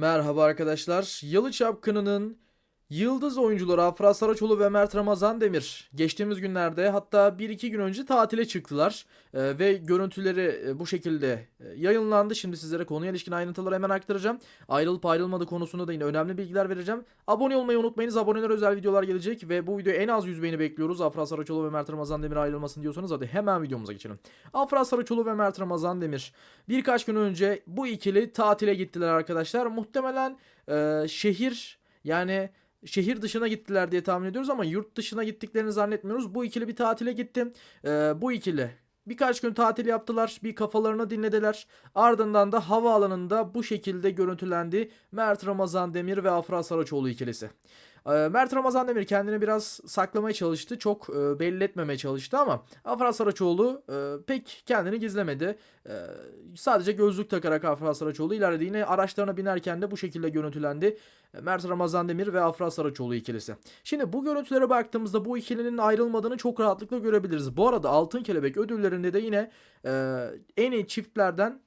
Merhaba arkadaşlar. Yalı Çapkını'nın yıldız oyuncuları Afra Saraçoğlu ve Mert Ramazan Demir geçtiğimiz günlerde hatta 1-2 gün önce tatile çıktılar Ee, ve görüntüleri e, bu şekilde e, yayınlandı. Şimdi sizlere konuya ilişkin ayrıntıları hemen aktaracağım. Ayrılıp ayrılmadığı konusunda da yine önemli bilgiler vereceğim. Abone olmayı unutmayınız. Aboneler özel videolar gelecek ve bu videoya en az 100 beğeni bekliyoruz. Afra Saraçoğlu ve Mert Ramazan Demir ayrılmasın diyorsanız hadi hemen videomuza geçelim. Afra Saraçoğlu ve Mert Ramazan Demir birkaç gün önce bu ikili tatile gittiler arkadaşlar. Muhtemelen e, şehir yani şehir dışına gittiler diye tahmin ediyoruz ama yurt dışına gittiklerini zannetmiyoruz. Bu ikili bir tatile gitti. E, bu ikili birkaç gün tatil yaptılar. Bir kafalarını dinlediler. Ardından da havaalanında bu şekilde görüntülendi Mert Ramazan Demir ve Afra Saraçoğlu ikilisi. E, Mert Ramazan Demir kendini biraz saklamaya çalıştı. Çok e, belli etmemeye çalıştı ama Afra Saraçoğlu e, pek kendini gizlemedi. E, sadece gözlük takarak Afra Saraçoğlu ilerledi. Yine araçlarına binerken de bu şekilde görüntülendi. Mert Ramazan Demir ve Afra Saraçoğlu ikilisi. Şimdi bu görüntülere baktığımızda bu ikilinin ayrılmadığını çok rahatlıkla görebiliriz. Bu arada Altın Kelebek ödüllerinde de yine en iyi çiftlerden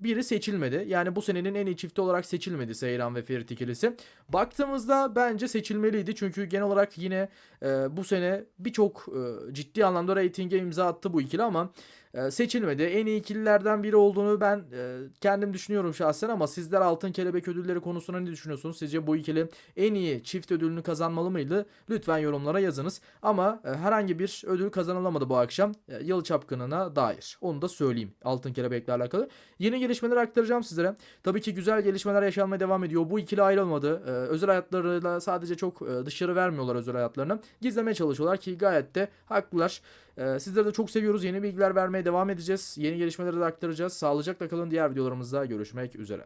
biri seçilmedi. Yani bu senenin en iyi çifti olarak seçilmedi Seyran ve Ferit ikilisi. Baktığımızda bence seçilmeliydi. Çünkü genel olarak yine e, bu sene birçok e, ciddi anlamda reytinge imza attı bu ikili ama e, seçilmedi. En iyi ikililerden biri olduğunu ben e, kendim düşünüyorum şahsen ama sizler Altın Kelebek ödülleri konusunda ne düşünüyorsunuz? Sizce bu ikili en iyi çift ödülünü kazanmalı mıydı? Lütfen yorumlara yazınız. Ama e, herhangi bir ödül kazanılamadı bu akşam e, Yalı Çapkını'na dair. Onu da söyleyeyim Altın Kelebek'le alakalı. Yeni gelişmeleri aktaracağım sizlere. Tabii ki güzel gelişmeler yaşanmaya devam ediyor. Bu ikili ayrılmadı. Ee, özel hayatlarıyla sadece çok dışarı vermiyorlar özel hayatlarını. Gizlemeye çalışıyorlar ki gayet de haklılar. Ee, sizleri de çok seviyoruz. Yeni bilgiler vermeye devam edeceğiz. Yeni gelişmeleri de aktaracağız. Sağlıcakla kalın. Diğer videolarımızda görüşmek üzere.